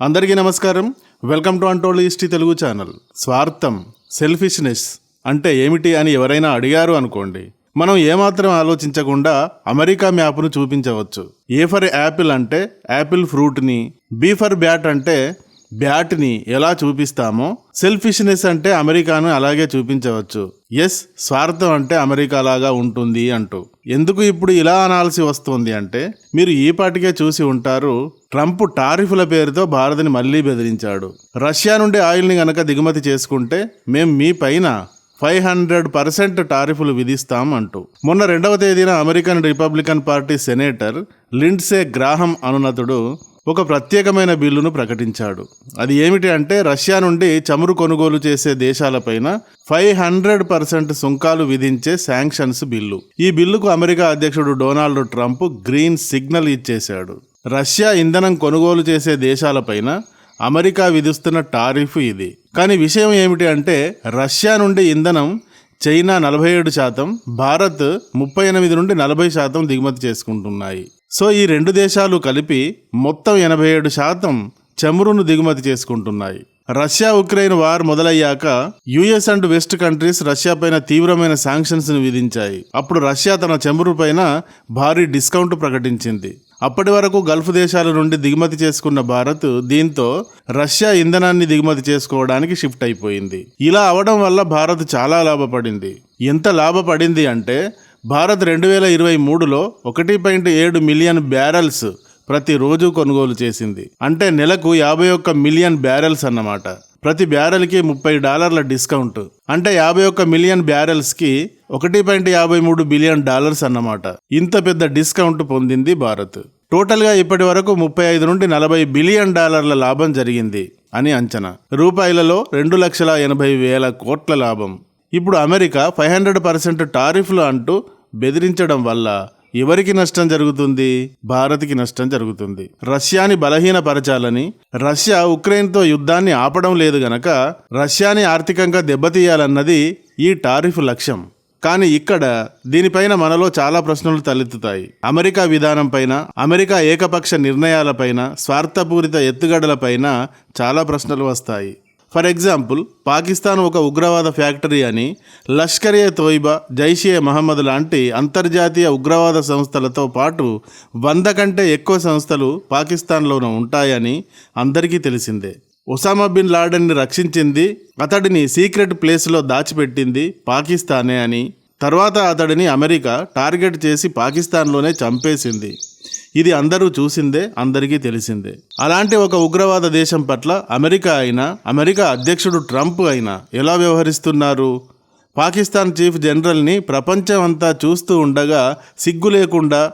అందరికీ నమస్కారం. Welcome to untold history Telugu channel. స్వార్థం సెల్ఫిష్నెస్ అంటే ఏమిటి అని ఎవరైనా అడిగారు అనుకోండి. మనం ఏమాత్రం ఆలోచించకుండా అమెరికా మ్యాప్ను చూపించవచ్చు. ఏ ఫర్ యాపిల్ అంటే యాపిల్ ఫ్రూట్ని బీ ఫర్ బ్యాట్ అంటే బ్యాట్ని ఎలా చూపిస్తామో సెల్ఫిష్నెస్ అంటే అమెరికాను అలాగే చూపించవచ్చు. ఎస్ స్వార్థం అంటే అమెరికా లాగా ఉంటుంది అంటూ. ఎందుకు ఇప్పుడు ఇలా అనాల్సి వస్తుంది అంటే మీరు ఈ పాటికే చూసి ఉంటారు ట్రంప్ టారిఫ్ల పేరుతో భారత్ని మళ్ళీ బెదిరించాడు. రష్యా నుండి ఆయిల్ని గనక దిగుమతి చేసుకుంటే మేం మీ పైన ఫైవ్ హండ్రెడ్ పర్సెంట్ టారిఫ్లు విధిస్తాం అంటూ. మొన్న రెండవ తేదీన American Republican Party senator Lindsey Graham అనునతుడు ఒక ప్రత్యేకమైన బిల్లును ప్రకటించాడు. అది ఏమిటి అంటే రష్యా నుండి చమురు కొనుగోలు చేసే దేశాలపైన ఫైవ్ హండ్రెడ్ పర్సెంట్ సుంకాలు విధించే శాంక్షన్స్ బిల్లు. ఈ బిల్లుకు అమెరికా అధ్యక్షుడు డొనాల్డ్ ట్రంప్ గ్రీన్ సిగ్నల్ ఇచ్చేశాడు. రష్యా ఇంధనం కొనుగోలు చేసే దేశాలపైన అమెరికా విధిస్తున్న టారిఫ్ ఇది. కానీ విషయం ఏమిటి అంటే రష్యా నుండి ఇంధనం చైనా నలభై ఏడు శాతం భారత్ ముప్పై ఎనిమిది నుండి నలభై శాతం దిగుమతి చేసుకుంటున్నాయి. సో ఈ రెండు దేశాలు కలిపి మొత్తం ఎనభై ఏడు శాతం చమురును దిగుమతి చేసుకుంటున్నాయి. Russia Ukraine war మొదలయ్యాక US and west countries Russia పైన తీవ్రమైన శాంక్షన్స్ను విధించాయి. అప్పుడు రష్యా తన చమురు పైన భారీ డిస్కౌంట్ ప్రకటించింది. అప్పటి వరకు గల్ఫ్ దేశాల నుండి దిగుమతి చేసుకున్న భారత్ దీంతో రష్యా ఇంధనాన్ని దిగుమతి చేసుకోవడానికి షిఫ్ట్ అయిపోయింది. ఇలా అవడం వల్ల భారత్ చాలా లాభపడింది. ఎంత లాభపడింది అంటే భారత్ రెండు వేల ఇరవై మూడులో ఒకటి పాయింట్ ఏడు మిలియన్ బ్యారల్స్ ప్రతిరోజు కొనుగోలు చేసింది. అంటే నెలకు యాభై ఒక్క మిలియన్ బ్యారెల్స్ అన్నమాట. ప్రతి బ్యారెల్కి ముప్పై డాలర్ల డిస్కౌంట్. అంటే యాభై ఒక్క మిలియన్ బ్యారెల్స్కి ఒకటి పాయింట్ యాభై మూడు బిలియన్ డాలర్స్ అన్నమాట. ఇంత పెద్ద డిస్కౌంట్ పొందింది భారత్. టోటల్గా ఇప్పటి వరకు ముప్పై ఐదు నుండి నలభై బిలియన్ డాలర్ల లాభం జరిగింది అని అంచనా. రూపాయలలో రెండు లక్షల ఎనభై వేల కోట్ల లాభం. ఇప్పుడు అమెరికా ఫైవ్ హండ్రెడ్ పర్సెంట్ టారిఫ్లు అంటూ బెదిరించడం వల్ల ఎవరికి నష్టం జరుగుతుంది? భారత్కి నష్టం జరుగుతుంది. రష్యాని బలహీనపరచాలని రష్యా ఉక్రెయిన్తో యుద్ధాన్ని ఆపడం లేదు గనక రష్యాని ఆర్థికంగా దెబ్బతీయాలన్నది ఈ టారిఫ్ లక్ష్యం. కానీ ఇక్కడ దీనిపైన మనలో చాలా ప్రశ్నలు తలెత్తుతాయి. అమెరికా విధానం పైన అమెరికా ఏకపక్ష నిర్ణయాలపైన స్వార్థపూరిత ఎత్తుగడలపైన చాలా ప్రశ్నలు వస్తాయి. ఫర్ ఎగ్జాంపుల్ పాకిస్తాన్ ఒక ఉగ్రవాద ఫ్యాక్టరీ అని లష్కర్ ఏ తోయిబా జైషే మహమ్మద్ లాంటి అంతర్జాతీయ ఉగ్రవాద సంస్థలతో పాటు వంద కంటే ఎక్కువ సంస్థలు పాకిస్తాన్లోనూ ఉంటాయని అందరికీ తెలిసిందే. ఒసామా బిన్ లాడెన్ని రక్షించింది అతడిని సీక్రెట్ ప్లేస్లో దాచిపెట్టింది పాకిస్తానే అని. తర్వాత అతడిని అమెరికా టార్గెట్ చేసి పాకిస్తాన్లోనే చంపేసింది. ఇది అందరూ చూసిందే అందరికీ తెలిసిందే. అలాంటి ఒక ఉగ్రవాద దేశం పట్ల అమెరికా అయినా అమెరికా అధ్యక్షుడు ట్రంప్ అయినా ఎలా వ్యవహరిస్తున్నారు? పాకిస్తాన్ చీఫ్ జనరల్ని ప్రపంచం అంతా చూస్తూ ఉండగా సిగ్గు లేకుండా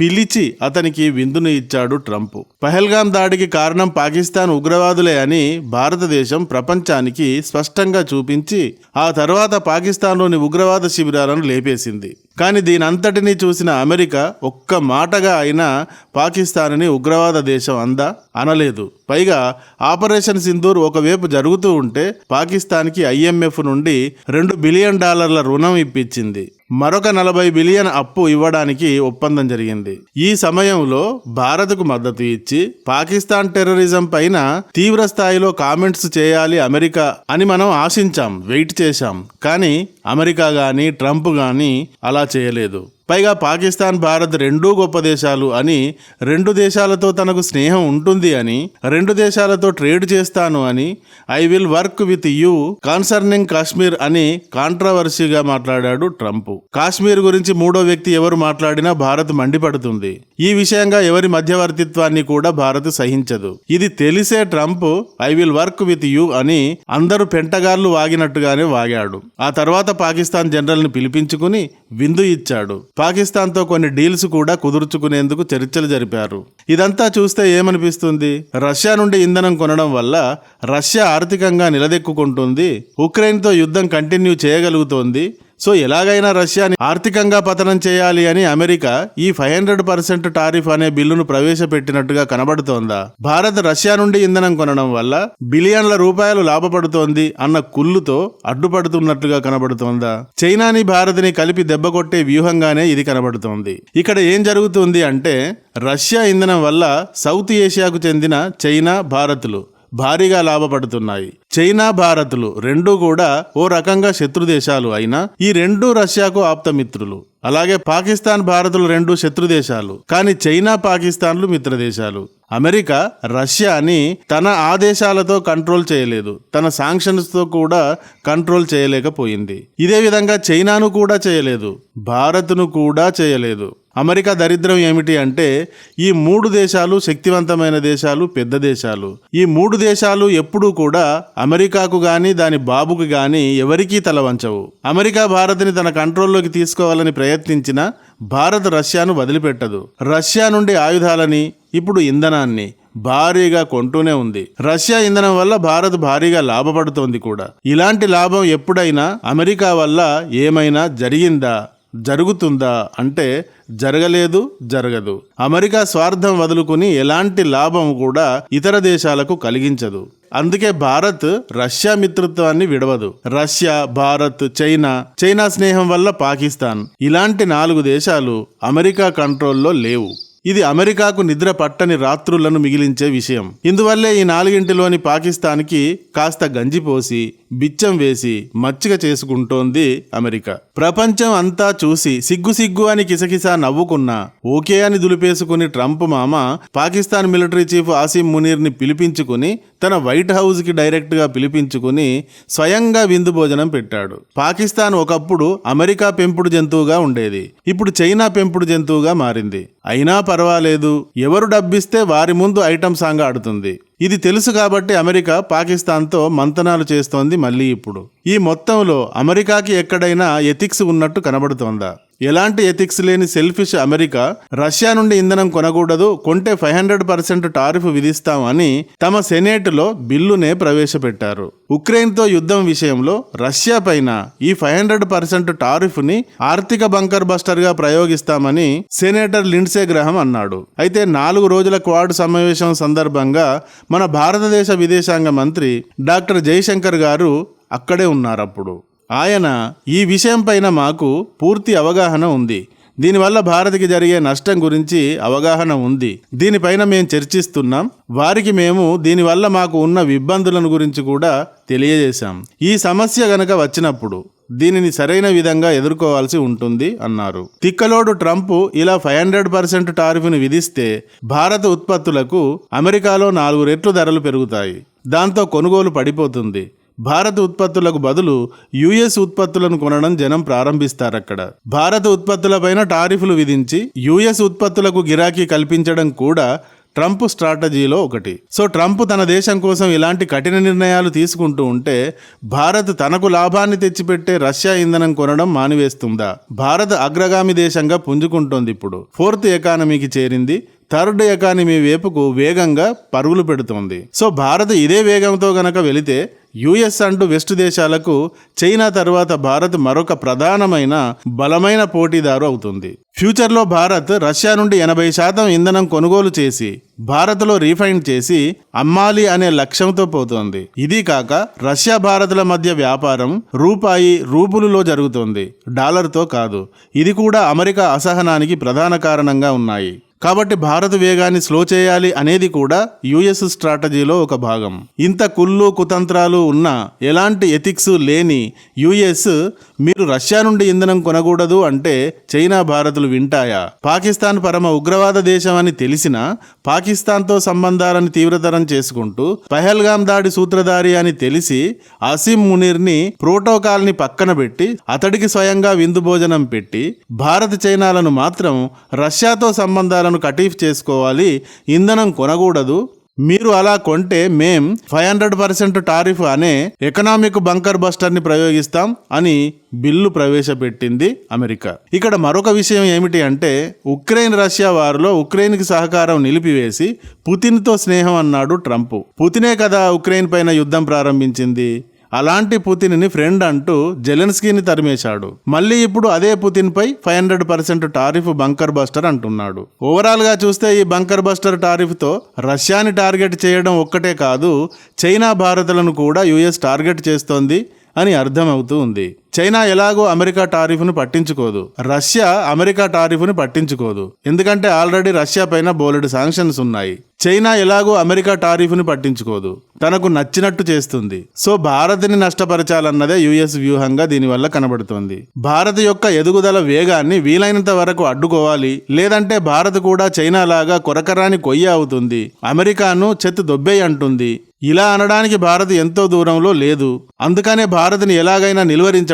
పిలిచి అతనికి విందును ఇచ్చాడు ట్రంప్. పహల్గాం దాడికి కారణం పాకిస్తాన్ ఉగ్రవాదులే అని భారతదేశం ప్రపంచానికి స్పష్టంగా చూపించి ఆ తర్వాత పాకిస్తాన్లోని ఉగ్రవాద శిబిరాలను లేపేసింది. కానీ దీనంతటినీ చూసిన అమెరికా ఒక్క మాటగా అయినా పాకిస్తాన్ని ఉగ్రవాద దేశం అందా? అనలేదు. పైగా ఆపరేషన్ సింధూర్ ఒకవైపు జరుగుతూ ఉంటే పాకిస్తాన్కి ఐఎంఎఫ్ నుండి రెండు బిలియన్ డాలర్ల రుణం ఇప్పించింది. మరొక నలభై బిలియన్ అప్పు ఇవ్వడానికి ఒప్పందం జరిగింది. ఈ సమయంలో భారత్కు మద్దతు ఇచ్చి పాకిస్తాన్ టెర్రరిజం పైన తీవ్ర స్థాయిలో కామెంట్స్ చేయాలి అమెరికా అని మనం ఆశించాం వెయిట్ చేశాం. కానీ అమెరికా కానీ ట్రంప్ కానీ అలా చేయలేదు. పైగా పాకిస్తాన్ భారత్ రెండూ గొప్ప దేశాలు అని రెండు దేశాలతో తనకు స్నేహం ఉంటుంది అని రెండు దేశాలతో ట్రేడ్ చేస్తాను అని I will work with you concerning Kashmir అని కాంట్రవర్సీగా మాట్లాడాడు ట్రంప్. కాశ్మీర్ గురించి మూడో వ్యక్తి ఎవరు మాట్లాడినా భారత్ మండిపడుతుంది. ఈ విషయంగా ఎవరి మధ్యవర్తిత్వాన్ని కూడా భారత్ సహించదు. ఇది తెలిసే Trump I will work with you అని అందరూ పెంటగాళ్ళు వాగినట్టుగానే వాగాడు. ఆ తర్వాత పాకిస్తాన్ జనరల్ని పిలిపించుకుని విందు ఇచ్చాడు. పాకిస్తాన్తో కొన్ని డీల్స్ కూడా కుదుర్చుకునేందుకు చర్చలు జరిపారు. ఇదంతా చూస్తే ఏమనిపిస్తుంది? రష్యా నుండి ఇంధనం కొనడం వల్ల రష్యా ఆర్థికంగా నిలదెక్కుకుంటుంది. ఉక్రెయిన్తో యుద్ధం కంటిన్యూ చేయగలుగుతోంది. సో ఎలాగైనా రష్యాని ఆర్థికంగా పతనం చేయాలి అని అమెరికా ఈ ఫైవ్ హండ్రెడ్ పర్సెంట్ టారిఫ్ అనే బిల్లును ప్రవేశపెట్టినట్టుగా కనబడుతోందా? భారత్ రష్యా నుండి ఇంధనం కొనడం వల్ల బిలియన్ల రూపాయలు లాభపడుతోంది అన్న కుళ్ళుతో అడ్డుపడుతున్నట్లుగా కనబడుతోందా? చైనాని భారత్ని కలిపి దెబ్బ కొట్టే వ్యూహంగానే ఇది కనబడుతోంది. ఇక్కడ ఏం జరుగుతుంది అంటే రష్యా ఇంధనం వల్ల సౌత్ ఏషియాకు చెందిన చైనా భారత్లు భారీగా లాభపడుతున్నాయి. చైనా భారత్లు రెండూ కూడా ఓ రకంగా శత్రు దేశాలు అయినా ఈ రెండు రష్యాకు ఆప్తమిత్రులు. అలాగే పాకిస్తాన్ భారత్లు రెండు శత్రు దేశాలు కానీ చైనా పాకిస్తాన్లు మిత్ర దేశాలు అమెరికా రష్యాని తన ఆదేశాలతో కంట్రోల్ చేయలేదు. తన శాంక్షన్స్తో కూడా కంట్రోల్ చేయలేకపోయింది. ఇదే విధంగా చైనాను కూడా చేయలేదు. భారత్ను కూడా చేయలేదు. అమెరికా దరిద్రం ఏమిటి అంటే ఈ మూడు దేశాలు శక్తివంతమైన దేశాలు పెద్ద దేశాలు. ఈ మూడు దేశాలు ఎప్పుడూ కూడా అమెరికాకు కానీ దాని బాబుకు కానీ ఎవరికీ తల వంచవు. అమెరికా భారత్ని తన కంట్రోల్లోకి తీసుకోవాలని ప్రయత్నించినా భారత్ రష్యాను వదిలిపెట్టదు. రష్యా నుండి ఆయుధాలని ఇప్పుడు ఇంధనాన్ని భారీగా కొంటూనే ఉంది. రష్యా ఇంధనం వల్ల భారత్ భారీగా లాభపడుతోంది కూడా. ఇలాంటి లాభం ఎప్పుడైనా అమెరికా వల్ల ఏమైనా జరిగిందా? జరుగుతుందా అంటే జరగలేదు జరగదు. అమెరికా స్వార్థం వదులుకుని ఎలాంటి లాభం కూడా ఇతర దేశాలకు కలిగించదు. అందుకే భారత్ రష్యా మిత్రత్వాన్ని విడవదు. రష్యా భారత్ చైనా చైనా స్నేహం వల్ల పాకిస్తాన్ ఇలాంటి నాలుగు దేశాలు అమెరికా కంట్రోల్లో లేవు. ఇది అమెరికాకు నిద్ర పట్టని రాత్రులను మిగిలించే విషయం. ఇందువల్లే ఈ నాలుగింటిలోని పాకిస్తాన్కి కాస్త గంజిపోసి బిచ్చం వేసి మచ్చిక చేసుకుంటోంది అమెరికా. ప్రపంచం అంతా చూసి సిగ్గు సిగ్గు అని కిసకిసా నవ్వుకున్నా ఓకే అని దులిపేసుకుని ట్రంప్ మామ పాకిస్తాన్ మిలిటరీ చీఫ్ ఆసిమ్ మునీర్ని పిలిపించుకుని తన వైట్ హౌస్కి డైరెక్ట్గా పిలిపించుకుని స్వయంగా విందు భోజనం పెట్టాడు. పాకిస్తాన్ ఒకప్పుడు అమెరికా పెంపుడు జంతువుగా ఉండేది. ఇప్పుడు చైనా పెంపుడు జంతువుగా మారింది. అయినా పర్వాలేదు ఎవరు డబ్బిస్తే వారి ముందు ఐటమ్ సాంగ్ ఆడుతుంది ఇది తెలుసు కాబట్టి అమెరికా పాకిస్తాన్తో మంతనాలు చేస్తోంది మళ్ళీ ఇప్పుడు. ఈ మొత్తంలో అమెరికాకి ఎక్కడైనా ఎథిక్స్ ఉన్నట్టు కనబడుతోందా? ఎలాంటి ఎథిక్స్ లేని సెల్ఫిష్ అమెరికా రష్యా నుండి ఇంధనం కొనకూడదు కొంటే ఫైవ్ హండ్రెడ్ పర్సెంట్ టారిఫ్ విధిస్తామని తమ సెనేట్లో బిల్లునే ప్రవేశపెట్టారు. ఉక్రెయిన్తో యుద్ధం విషయంలో రష్యా పైన ఈ ఫైవ్ హండ్రెడ్ పర్సెంట్ టారిఫ్ని ఆర్థిక బంకర్ బస్టర్గా ప్రయోగిస్తామని సెనేటర్ లిండ్సే గ్రహం అన్నాడు. అయితే నాలుగు రోజుల క్వాడ్ సమావేశం సందర్భంగా మన భారతదేశ విదేశాంగ మంత్రి డాక్టర్ జయశంకర్ గారు అక్కడే ఉన్నారు అప్పుడు ఆయన ఈ విషయం పైన మాకు పూర్తి అవగాహన ఉంది. దీనివల్ల భారత్కి జరిగే నష్టం గురించి అవగాహన ఉంది. దీనిపైన మేము చర్చిస్తున్నాం. వారికి మేము దీనివల్ల మాకు ఉన్న ఇబ్బందులను గురించి కూడా తెలియజేశాం. ఈ సమస్య గనక వచ్చినప్పుడు దీనిని సరైన విధంగా ఎదుర్కోవాల్సి ఉంటుంది అన్నారు. తిక్కలోడు ట్రంప్ ఇలా ఫైవ్ హండ్రెడ్ పర్సెంట్ టారిఫ్ను విధిస్తే భారత ఉత్పత్తులకు అమెరికాలో నాలుగు రెట్లు ధరలు పెరుగుతాయి. దాంతో కొనుగోలు పడిపోతుంది. భారత ఉత్పత్తులకు బదులు యుఎస్ ఉత్పత్తులను కొనడం జనం ప్రారంభిస్తారు అక్కడ భారత ఉత్పత్తులపైన టారిఫ్లు విధించి యుఎస్ ఉత్పత్తులకు గిరాకీ కల్పించడం కూడా ట్రంప్ స్ట్రాటజీలో ఒకటి. సో ట్రంప్ తన దేశం కోసం ఇలాంటి కఠిన నిర్ణయాలు తీసుకుంటూ ఉంటే భారత్ తనకు లాభాన్ని తెచ్చిపెట్టే రష్యా ఇంధనం కొనడం మానివేస్తుందా? భారత్ అగ్రగామి దేశంగా పుంజుకుంటోంది ఇప్పుడు. ఫోర్త్ ఎకానమీకి చేరింది థర్డ్ ఎకానమీ వైపుకు వేగంగా పరుగులు పెడుతోంది. సో భారత్ ఇదే వేగంతో గనక వెళితే యుఎస్ అంటూ వెస్ట్ దేశాలకు చైనా తర్వాత భారత్ మరొక ప్రధానమైన బలమైన పోటీదారు అవుతుంది. ఫ్యూచర్లో భారత్ రష్యా నుండి ఎనభై శాతం ఇంధనం కొనుగోలు చేసి భారత్లో రీఫైన్ చేసి అమ్మాలి అనే లక్ష్యంతో పోతోంది. ఇది కాక రష్యా భారత్ల మధ్య వ్యాపారం రూపాయి రూపులులో జరుగుతోంది. డాలర్తో కాదు ఇది కూడా అమెరికా అసహనానికి ప్రధాన కారణంగా ఉన్నాయి. కాబట్టి భారత్ వేగాన్ని స్లో చేయాలి అనేది కూడా యుఎస్ స్ట్రాటజీలో ఒక భాగం. ఇంత కుళ్ళు కుతంత్రాలు ఉన్న ఎలాంటి ఎథిక్స్ లేని యుఎస్ మీరు రష్యా నుండి ఇంధనం కొనకూడదు అంటే చైనా భారత్లు వింటాయా? పాకిస్తాన్ పరమ ఉగ్రవాద దేశం అని తెలిసినా పాకిస్తాన్తో సంబంధాలను తీవ్రతరం చేసుకుంటూ పహల్గాం దాడి సూత్రధారి అని తెలిసి అసీం మునీర్ని ప్రోటోకాల్ని పక్కన పెట్టి అతడికి స్వయంగా విందు భోజనం పెట్టి భారత్ చైనాలను మాత్రం రష్యాతో సంబంధాలను కటీఫ్ చేసుకోవాలి ఇంధనం కొనకూడదు. మీరు అలా కొంటే మేం ఫైవ్ హండ్రెడ్ పర్సెంట్ టారిఫ్ అనే ఎకనామిక్ బంకర్ బస్టర్ని ప్రయోగిస్తాం అని బిల్లు ప్రవేశపెట్టింది అమెరికా. ఇక్కడ మరొక విషయం ఏమిటి అంటే ఉక్రెయిన్ రష్యా వారిలో ఉక్రెయిన్కి సహకారం నిలిపివేసి పుతిన్తో స్నేహం అన్నాడు ట్రంప్. పుతినే కదా ఉక్రెయిన్ పైన యుద్ధం ప్రారంభించింది? అలాంటి పుతిన్ని ఫ్రెండ్ అంటూ జెలెన్స్కీని తరిమేశాడు. మళ్ళీ ఇప్పుడు అదే పుతిన్ పై five hundred percent tariff bunker buster అంటున్నాడు. ఓవరాల్గా చూస్తే ఈ బంకర్ బస్టర్ టారిఫ్తో రష్యాని టార్గెట్ చేయడం ఒక్కటే కాదు చైనా భారత్లను కూడా యుఎస్ టార్గెట్ చేస్తోంది అని అర్థమవుతూ ఉంది. చైనా ఎలాగో అమెరికా టారిఫ్ను పట్టించుకోదు. రష్యా అమెరికా టారిఫ్ను పట్టించుకోదు. ఎందుకంటే ఆల్రెడీ రష్యా పైన బోలెడు శాంక్షన్స్ ఉన్నాయి. చైనా ఎలాగో అమెరికా టారిఫ్ను పట్టించుకోదు. తనకు నచ్చినట్టు చేస్తుంది. సో భారత్ని నష్టపరచాలన్నదే యుఎస్ వ్యూహంగా దీనివల్ల కనబడుతోంది. భారత్ యొక్క ఎదుగుదల వేగాన్ని వీలైనంత వరకు అడ్డుకోవాలి. లేదంటే భారత్ కూడా చైనా లాగా కొరకరాని కొయ్య అవుతుంది. అమెరికాను చెత్తు దొబ్బేయి అంటుంది. ఇలా అనడానికి భారత్ ఎంతో దూరంలో లేదు. అందుకనే భారత్ని ఎలాగైనా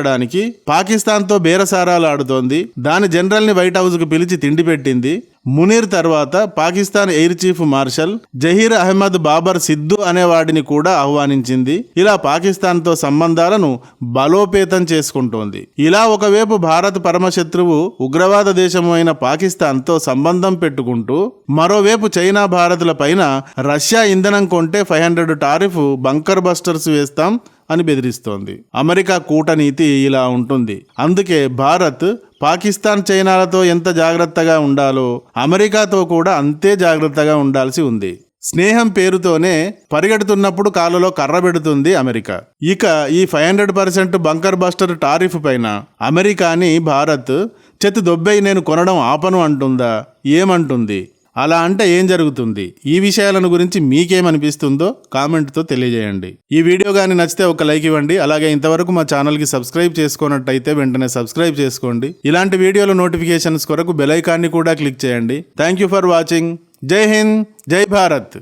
నిలువరించడానికి పాకిస్తాన్తో బేరసారాలు ఆడుతోంది. దాని జనరల్ని వైట్ హౌస్కు పిలిచి తిండి పెట్టింది. మునీర్ తర్వాత Pakistan air chief marshal Zaheer Ahmed Babar Sidhu అనేవాడిని కూడా ఆహ్వానించింది. ఇలా పాకిస్తాన్తో సంబంధాలను బలోపేతం చేసుకుంటోంది. ఇలా ఒకవైపు భారత్ పరమశత్రువు ఉగ్రవాద దేశము అయిన పాకిస్తాన్తో సంబంధం పెట్టుకుంటూ మరోవైపు చైనా భారత్ల పైన రష్యా ఇంధనం కొంటే five hundred tariff bunker busters వేస్తాం. అని బెదిరిస్తోంది. అమెరికా కూటనీతి ఇలా ఉంటుంది. అందుకే భారత్ పాకిస్తాన్ చైనాలతో ఎంత జాగ్రత్తగా ఉండాలో అమెరికాతో కూడా అంతే జాగ్రత్తగా ఉండాల్సి ఉంది. స్నేహం పేరుతోనే పరిగెడుతున్నప్పుడు కాలులో కర్ర పెడుతుంది అమెరికా. ఇక ఈ five hundred percent bunker buster tariff పైన అమెరికాని భారత్ చెత్తి దొబ్బై నేను కొనడం ఆపను అంటుందా? ఏమంటుంది? అలా అంటే ఏం జరుగుతుంది? ఈ విషయాలను గురించి మీకేమనిపిస్తుందో కామెంట్తో తెలియజేయండి. ఈ వీడియో కానీ నచ్చితే ఒక లైక్ ఇవ్వండి. అలాగే ఇంతవరకు మా ఛానల్కి సబ్స్క్రైబ్ చేసుకున్నట్టయితే వెంటనే సబ్స్క్రైబ్ చేసుకోండి. ఇలాంటి వీడియోల నోటిఫికేషన్స్ కొరకు బెల్ ఐకాన్ని కూడా క్లిక్ చేయండి. Thank you for watching. జై హింద్. జై భారత్.